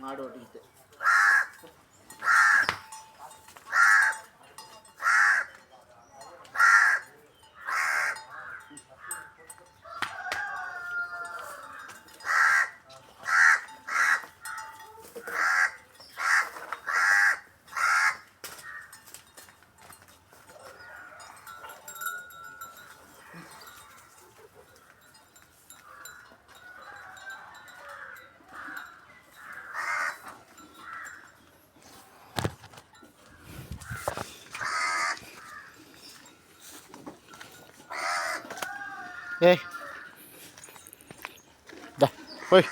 மாடு ஏய். டா போய்.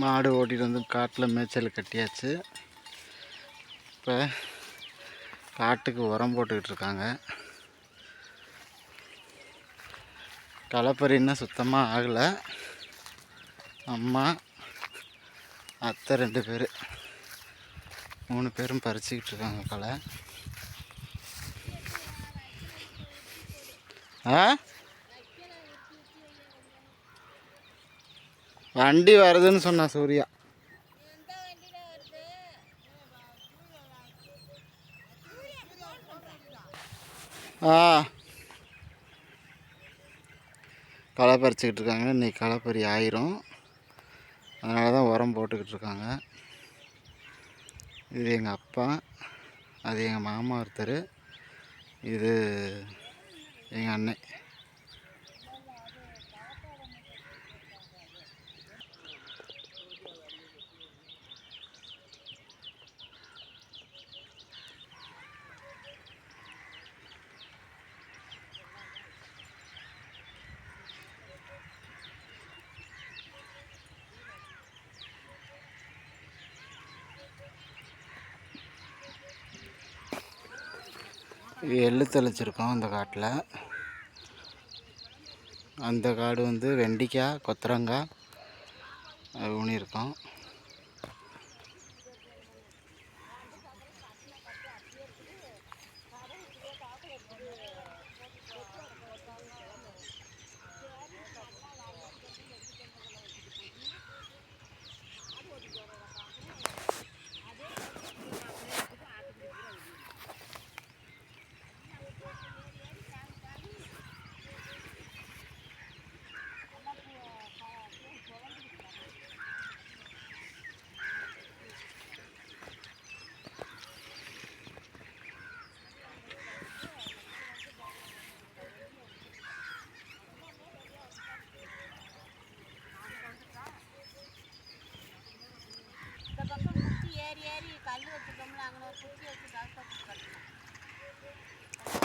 மாடு ஓட்டிகிட்டு வந்து காட்டில் மேய்ச்சல் கட்டியாச்சு. இப்போ காட்டுக்கு உரம் போட்டுக்கிட்டு இருக்காங்க. களைப்பறி இன்னும் சுத்தமாக ஆகலை. அம்மா அத்தை ரெண்டு பேர். மூணு பேரும் பறிச்சுக்கிட்டு இருக்காங்க களை ஆ? வண்டி வருதுன்னு சொன்னான் சூர்யா ஆ வச்சுக்கிட்டு இருக்காங்க இன்னைக்கு களைப்பறி ஆயிரும். அதனால தான் உரம் போட்டுக்கிட்டு இருக்காங்க இது எங்கள் அப்பா அது எங்கள் மாமா ஒருத்தர். இது எங்கள் அண்ணன் எள்ளு தெளிச்சிருக்கோம் அந்த காட்டில். அந்த காடு வந்து வெண்டிக்காய் கொத்தரங்காய் அது ஊனியிருக்கோம்.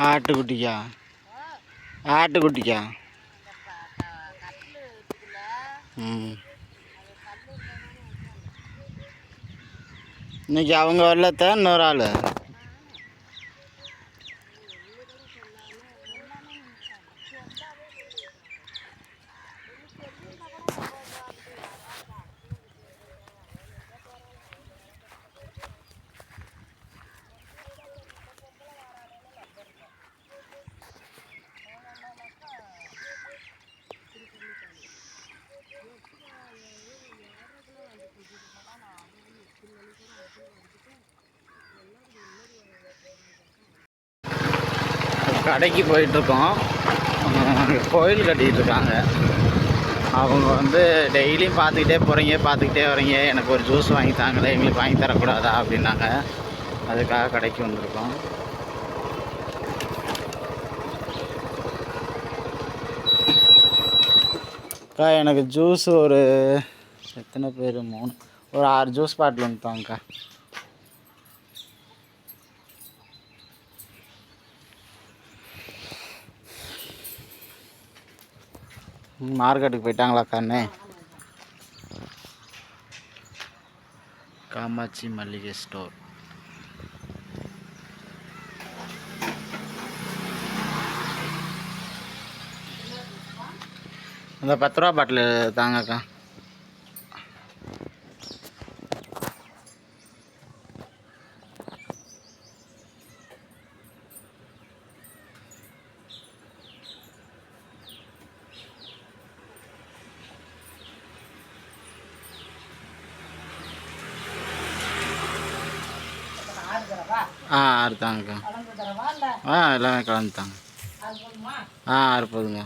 ஆட்டுக்குட்டிக்கா ஆட்டுக்குட்டிக்கா ம். இன்னைக்கு அவங்க வரலத்த இன்னொரு ஆள்? கடைக்கு போயிட்டுருக்கோம். கோயில் கட்டிகிட்டு இருக்காங்க அவங்க வந்து டெய்லியும் பார்த்துக்கிட்டே போகிறீங்க பார்த்துக்கிட்டே வரீங்க. எனக்கு ஒரு ஜூஸ் வாங்கி தாங்களே எங்களுக்கு வாங்கி தரக்கூடாதா அப்படின்னாங்க. அதுக்காக கடைக்கு வந்திருக்கோம். அக்கா எனக்கு ஜூஸ் ஒரு எத்தனை பேர்? மூணு ஒரு ஆறு ஜூஸ் பாட்டில் வந்துட்டோங்க்கா மார்க்கெட்டுக்கு போயிட்டாங்களா அண்ணே காமாட்சி மல்லிகை ஸ்டோர். அந்த பத்து ரூபா பாட்டில் தாங்கக்கா ஆ அறுத்தாங்கக்கா ஆ எல்லாமே கலந்துட்டாங்க போதுமா ஆ அறுப்பதுங்க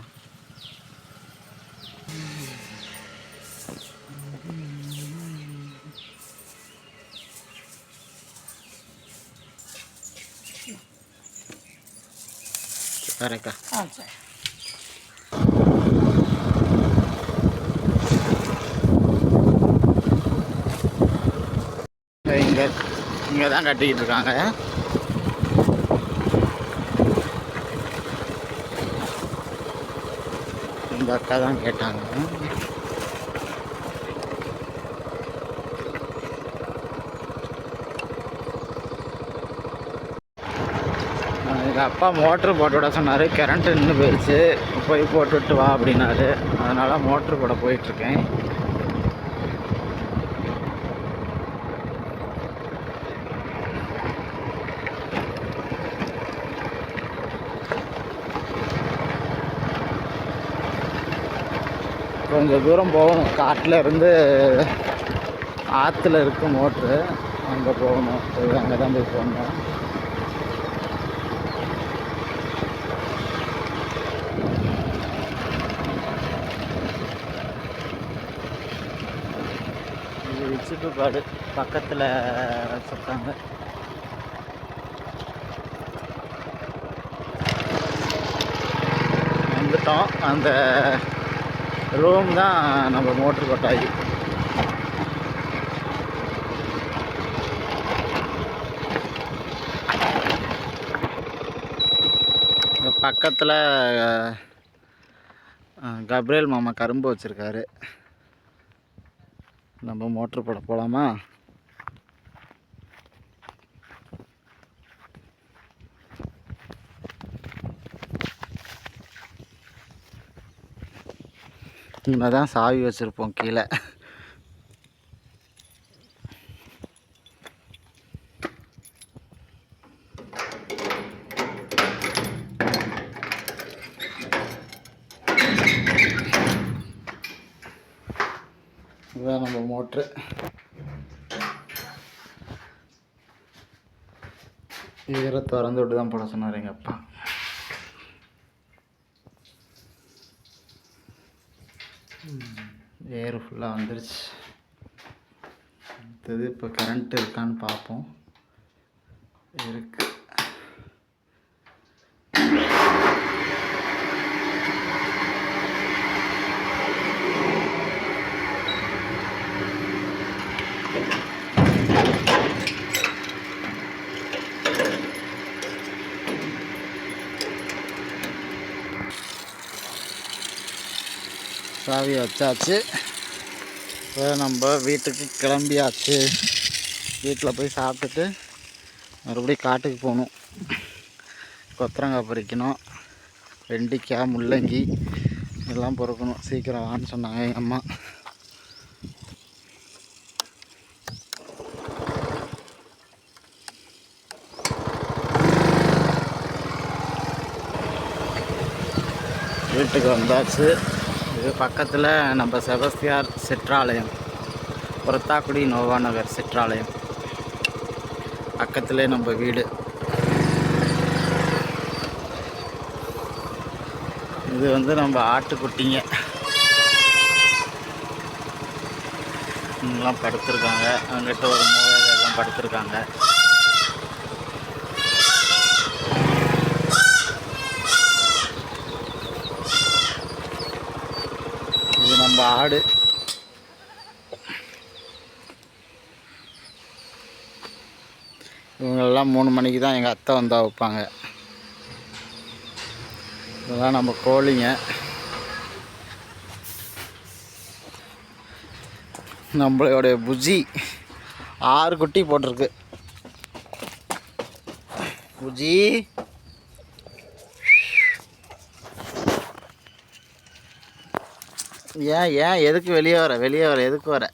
சரிக்கா ஆ சரி. இங்கே இங்கே தான் கட்டிக்கிட்டு இருக்காங்க. இந்த அக்கா தான் கேட்டாங்க. எங்கள் அப்பா மோட்ரு போட்டு விட சொன்னார். கரண்ட் நின்று போயிடுச்சு போய் போட்டுவிட்டு வா அப்படின்னாரு. அதனால் மோட்ரு போட போயிட்டுருக்கேன் கொஞ்சம் தூரம் போகணும். காட்டில் இருந்து ஆற்றுல இருக்க மோட்ரு. அங்கே போகணும். போய் அங்கே தான் போய் போகணும். இது பாடு. பக்கத்தில் வச்சுருக்காங்க வந்துட்டோம். அந்த ரூம் தான் நம்ம மோட்ரு கொட்டாயி பக்கத்தில் கப்ரேல் மாமா கரும்பு வச்சுருக்காரு. நம்ம மோட்ரு போட போகலாமா இங்கே தான் சாவி வச்சுருப்போம் கீழே. இதுதான் நம்ம மோட்ரு. இதில் திறந்து விட்டு தான் போட சொன்னார் எங்கள் அப்பா. ஃபுல்லாக வந்துருச்சு. அடுத்தது இப்போ கரண்ட் இருக்கான்னு பார்ப்போம். இருக்கு. சாவி வச்சாச்சு. இப்போ நம்ம வீட்டுக்கு கிளம்பியாச்சு. வீட்டில் போய் சாப்பிட்டுட்டு மறுபடியும் காட்டுக்கு போகணும். கொத்தரங்காய் பறிக்கணும் வெண்டிக்காய் முள்ளங்கி எல்லாம் பொறுக்கணும். சீக்கிரம் வான்னு சொன்னாங்க எங்கள் அம்மா. வீட்டுக்கு வந்தாச்சு. இது பக்கத்தில் நம்ம செபஸ்தியார் சிற்றாலயம் புறத்தாக்குடி நோவா நகர் சிற்றாலயம். பக்கத்துலேயே நம்ம வீடு. இது வந்து நம்ம ஆட்டுக்குட்டிங்க. இங்கெல்லாம் படுத்திருக்காங்க. அங்கிட்ட ஒரு மூலையில எல்லாம் படுத்திருக்காங்க இது நம்ம ஆடு இவங்கெல்லாம் மூணு மணிக்கு தான் எங்கள் அத்தை வந்தால் வைப்பாங்க. இதெல்லாம் நம்ம கோழிங்க. நம்மளுடைய புஜி ஆறு குட்டி போட்டிருக்கு. புஜி ஏன் ஏன் எதுக்கு வெளியே வர வெளியே வர எதுக்கு வர?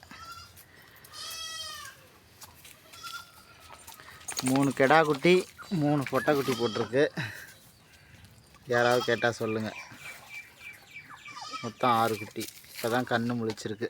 மூணு கெடா குட்டி மூணு பொட்டை குட்டி போட்டிருக்கு. யாராவது கேட்டால் சொல்லுங்கள் மொத்தம் ஆறு குட்டி. இப்போ தான் கண்ணு முழிச்சிருக்கு.